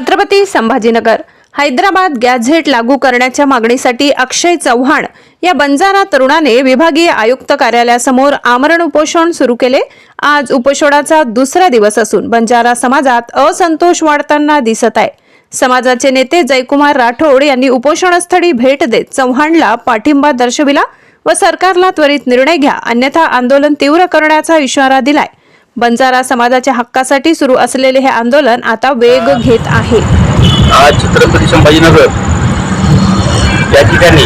Chhatrapati Sambhajinagar. Hyderabad gadget लागू करण्याच्या मागणीसाठी अक्षय चव्हाण या बंजारा तरुणाने विभागीय आयुक्त कार्यालयासमोर आमरण उपोषण सुरू केले. आज उपोषणाचा दुसरा दिवस असून बंजारा समाजात असंतोष वाढताना दिसत आहे. समाजाचे नेते जयकुमार राठोड यांनी उपोषणस्थळी भेट देत चव्हाणला पाठिंबा दर्शविला व सरकारला त्वरित निर्णय घ्या अन्यथा आंदोलन तीव्र करण्याचा इशारा दिलाय. बंजारा समाजाच्या हक्कासाठी सुरू असलेले हे आंदोलन आता वेग घेत आहे. आज छत्रपती संभाजीनगर या ठिकाणी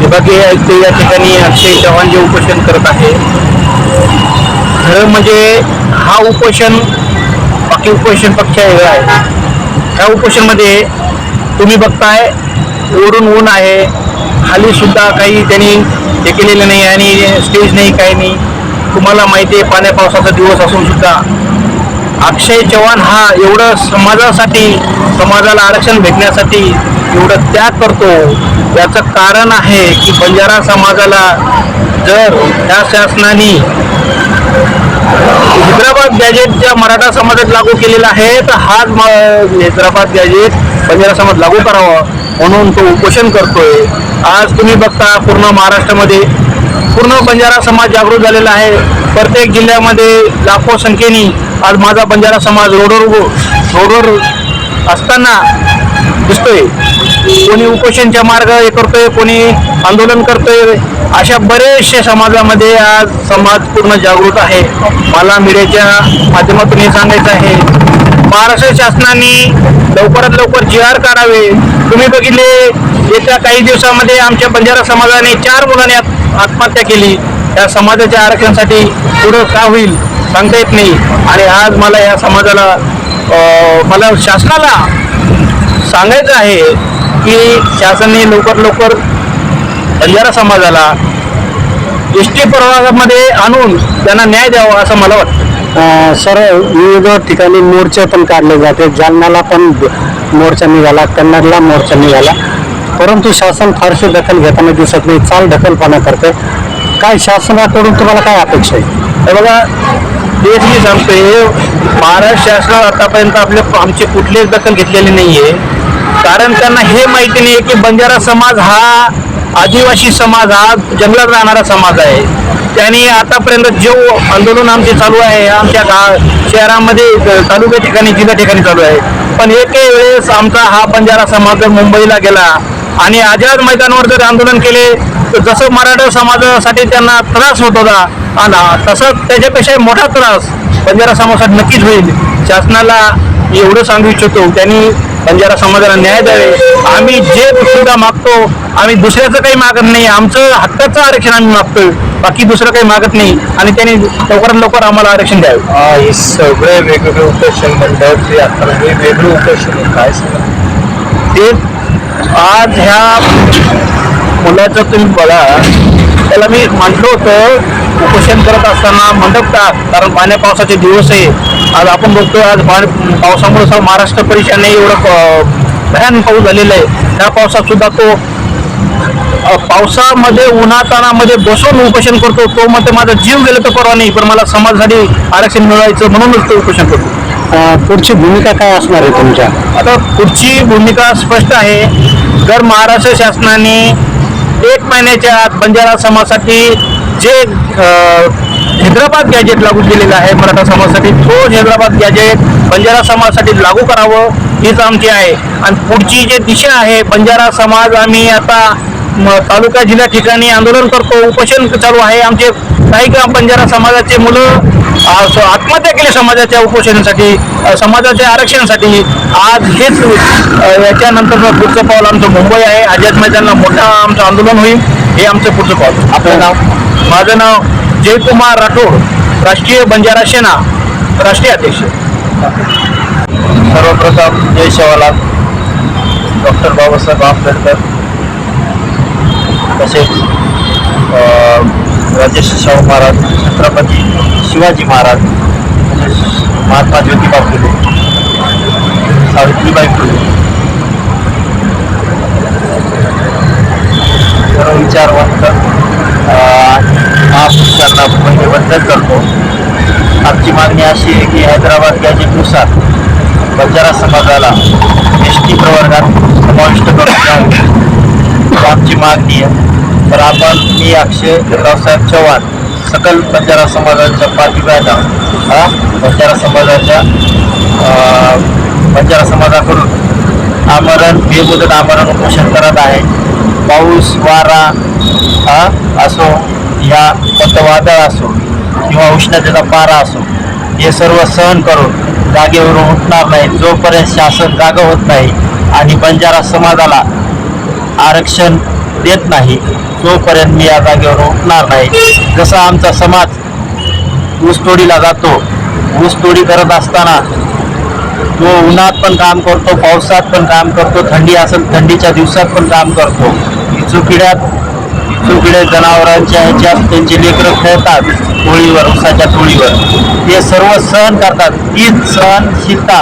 विभागीय आयुक्त या ठिकाणी अक्षय चव्हाण जे उपोषण करत आहे खरं म्हणजे हा उपोषण बाकी उपोषण पक्ष वेगळा आहे. ह्या उपोषणमध्ये तुम्ही बघताय ओढून ऊन आहे. खाली सुद्धा काही त्यांनी हे केलेलं नाही आणि स्टेज नाही काही नाही. तुम्हाला माहिती आहे पाण्या पावसाचा दिवस असून सुद्धा अक्षय चव्हाण हा एवढं समाजासाठी समाजाला आरक्षण भेटण्यासाठी एवढं त्याग करतो. याचं कारण आहे की बंजारा समाजाला जर त्या शासनाने हैदराबाद गॅजेट ज्या मराठा समाजात लागू केलेला आहे तर हाच म- हैदराबाद गॅजेट बंजारा समाज लागू करावं म्हणून तो उपोषण करतोय. आज तुम्ही बघता पूर्ण महाराष्ट्रामध्ये पूर्ण बंजारा समाज जागृत झालेला आहे. प्रत्येक जिल्ह्यामध्ये लाखो संख्येने आज माझा बंजारा समाज रोडवर उभो- रोडवर असताना दिसतोय. कोणी उपोषणच्या मार्ग हे करतोय कोणी आंदोलन करतोय. अशा बरेचसे समाजामध्ये आज समाज पूर्ण जागृत आहे. मला मीडियाच्या माध्यमातून हे सांगायचं आहे. महाराष्ट्र शासनाने लवकरात लवकर जी आर काढावे. तुम्ही बघितले येत्या काही दिवसामध्ये आमच्या बंजारा समाजाने चार मुलांनी आत्महत्या केली. या समाजाच्या आरक्षणासाठी पुढं का होईल सांगता येत नाही. आणि आज मला या समाजाला मला शासनाला सांगायचं आहे की शासनाने लवकर लवकर बंजारा समाजाला एस टी प्रवासामध्ये आणून त्यांना न्याय द्यावा असं मला वाटतं. सर विविध ठिकाणी मोर्चे पण काढले जाते. जालनाला पण मोर्चा निघाला कन्नडला मोर्चा निघाला. परंतु शासन फारशी दखल घेताना दिसत नाही चाल ढकलपणा करते. काय शासनाकडून तुम्हाला काय अपेक्षा आहे? हे बघा तेच मी सांगतोय महाराष्ट्र शासनानं आतापर्यंत आपले आमचे कुठलेच दखल घेतलेली नाही आहे कारण त्यांना हे माहिती नाही की बंजारा समाज हा आदिवासी समाज हा जंगलात राहणारा समाज आहे. त्यांनी आतापर्यंत जो आंदोलन आमचे चालू आहे आमच्या गा शहरामध्ये तालुक्या ठिकाणी जिल्हा ठिकाणी चालू आहे. पण एक वेळेस आमचा हा बंजारा समाज जर मुंबईला गेला आणि आझाद मैदानावर जर आंदोलन केले तर जसं मराठा समाजासाठी त्यांना त्रास होत होता आणि तसं त्याच्यापेक्षा मोठा त्रास बंजारा समाजासाठी नक्कीच होईल. शासनाला एवढं सांगू इच्छितो त्यांनी बंजारा समाजाला न्याय द्यावे. आम्ही जे सुद्धा मागतो आम्ही दुसऱ्याचं काही मागत नाही. आमचं हक्काचं आरक्षण आम्ही मागतोय. बाकी दुसरं काही मागत नाही. आणि त्यांनी लवकरात लवकर आम्हाला आरक्षण द्यावे. हे सगळे वेगवेगळे उपोषण मंडळ आता वेगवेगळे उपोषण काय ते आज ह्या मुलाचं तुम्ही बघा. त्याला मी म्हटलं होतं उपोषण करत असताना मंडप टाक कारण पाण्या पावसाचे दिवस आहे. आज आपण बघतोय आज पावसामुळे सर्व महाराष्ट्र परिषदेने एवढं भयान पाऊस झालेला आहे. त्या पावसात सुद्धा तो पावसामध्ये उन्हातानामध्ये बसून उपोषण करतो. तो मग माझा जीव गेला तर परवा नाही पण मला समाजासाठी आरक्षण मिळवायचं म्हणूनच तो उपोषण करतो. पुढची भूमिका काय असणार आहे तुमच्या? आता पुढची भूमिका स्पष्ट आहे. जर महाराष्ट्र शासनाने एक महिन्याच्या आत बंजारा समाजासाठी जे हैदराबाद गॅजेट लागू केलेलं आहे. मराठा समाजासाठी तो हैदराबाद गॅजेट बंजारा समाजासाठी लागू करावं हीच आमची आहे. आणि पुढची जे दिशा आहे बंजारा समाज आम्ही आता तालुका जिल्हा ठिकाणी आंदोलन करतो उपोषण चालू आहे. आमचे काही ग्राम बंजारा समाजाचे मुलं आत्महत्या केली समाजाच्या उपोषणासाठी समाजाच्या आरक्षणासाठी. आज हेच याच्यानंतर पुढचं पाऊल आमचं मुंबई आहे. आझाद मैदानला मोठा आमचं आंदोलन होईल. हे आमचं पुढचं पाऊल. आपलं नाव? माझं नाव जयकुमार राठोड राष्ट्रीय बंजारा सेना राष्ट्रीय अध्यक्ष. सर्वप्रथम जय शिवालाल डॉक्टर बाबासाहेब आंबेडकर तसेच राजेश शाहू महाराज छत्रपती शिवाजी महाराज तसेच महात्मा ज्योतिबा फुले सावित्रीबाई फुले. सर्व विचारवंत मदत करतो. आमची मागणी अशी आहे की हैदराबाद गॅजेटनुसार बंजारा समाजाला एस टी प्रवर्गात समाविष्ट करून आमची मागणी आहे. तर आपण मी अक्षय रावसाहेब चव्हाण सकल बंजारा समाजाच्या पाठिंब्याला हा? बंजारा समाजाच्या बंजारा समाजाकडून आमरण बेमुदत आमरण उपोषण करत आहे. पाऊस वारा हा? असो या पतवादळ असो किंवा उष्णतेचा पारा असो हे सर्व सहन करून जागेवरून उठणार नाही. जोपर्यंत शासन जागा होत नाही आणि बंजारा समाजाला आरक्षण देत नाही तोपर्यंत मी या जागेवर उठणार नाही. जसा आमचा समाज ऊसतोडीला जातो ऊसतोडी करत असताना तो उन्हात पण काम करतो पावसात पण काम करतो थंडी असेल थंडीच्या दिवसात पण काम करतो. चुकिड्यात सगळे जनावरांच्या ह्याच्यात त्यांचे लेकरं खेळतात होळीवर उसाच्या टोळीवर हे सर्व सहन करतात. तीच सहनशीलता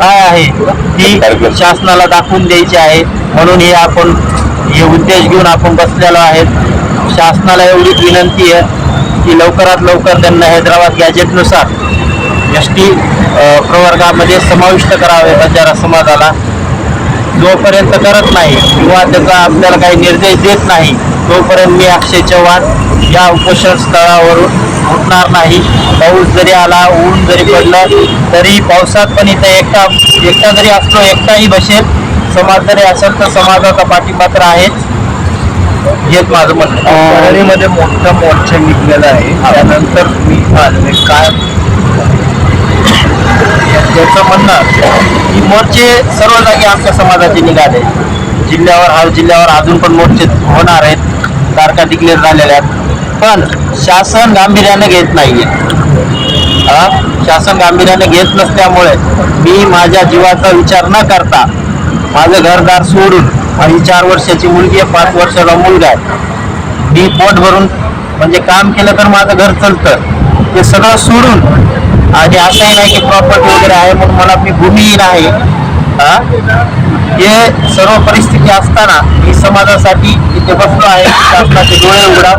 काय आहे? ती शासनाला दाखवून द्यायची आहे. म्हणून हे आपण हे उद्देश घेऊन आपण बसलेलो आहेत. शासनाला एवढीच विनंती आहे की लवकरात लवकर त्यांना हैदराबाद गॅजेटनुसार एस टी प्रवर्गामध्ये समाविष्ट करावे बंजारा समाजाला. जोपर्यंत करत नाही किंवा त्याचा आपल्याला काही निर्देश देत नाही तोपर्यंत मी अक्षय चव्हाण या उपोषण स्थळावरून उठणार नाही. पाऊस जरी आला ऊन जरी पडलं तरी पावसात पण इथं एकटा एकटा जरी असलो एकटाही बसेल. समाज जरी असेल तर समाजाचा पाठिंबा तर आहेच. हेच माझं म्हणणं परळीमध्ये मोठा मोर्चा निघलेला आहे. त्यानंतर मी आले काय त्याचं म्हणणं की मोर्चे सर्व जागी आमच्या समाजाचे निघाले जिल्ह्यावर हा जिल्ह्यावर अजून पण मोर्चे होणार आहेत. तारखा डिक्लेअर झालेल्या आहेत. पण शासन गांभीर्याने घेत नाहीये. शासन गांभीर्याने घेत नसल्यामुळे मी माझ्या जीवाचा विचार न करता माझं घरदार सोडून माझी चार वर्षाची मुलगी आहे पाच वर्षाचा मुलगा आहे. मी पोट भरून म्हणजे काम केलं तर माझं घर चालतं. ते सगळं सोडून आणि असंही नाही की प्रॉपर्टी वगैरे आहे म्हणून मला मी भूमिहीन आहे हे? सर्व परिस्थिती असताना मी समाजासाठी इथे बसलो आहे. शासनाचे डोळे उघडा.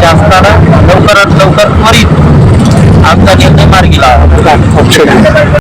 शासनानं लवकरात लवकर त्वरित आमचा निर्णय मार्गी लावा.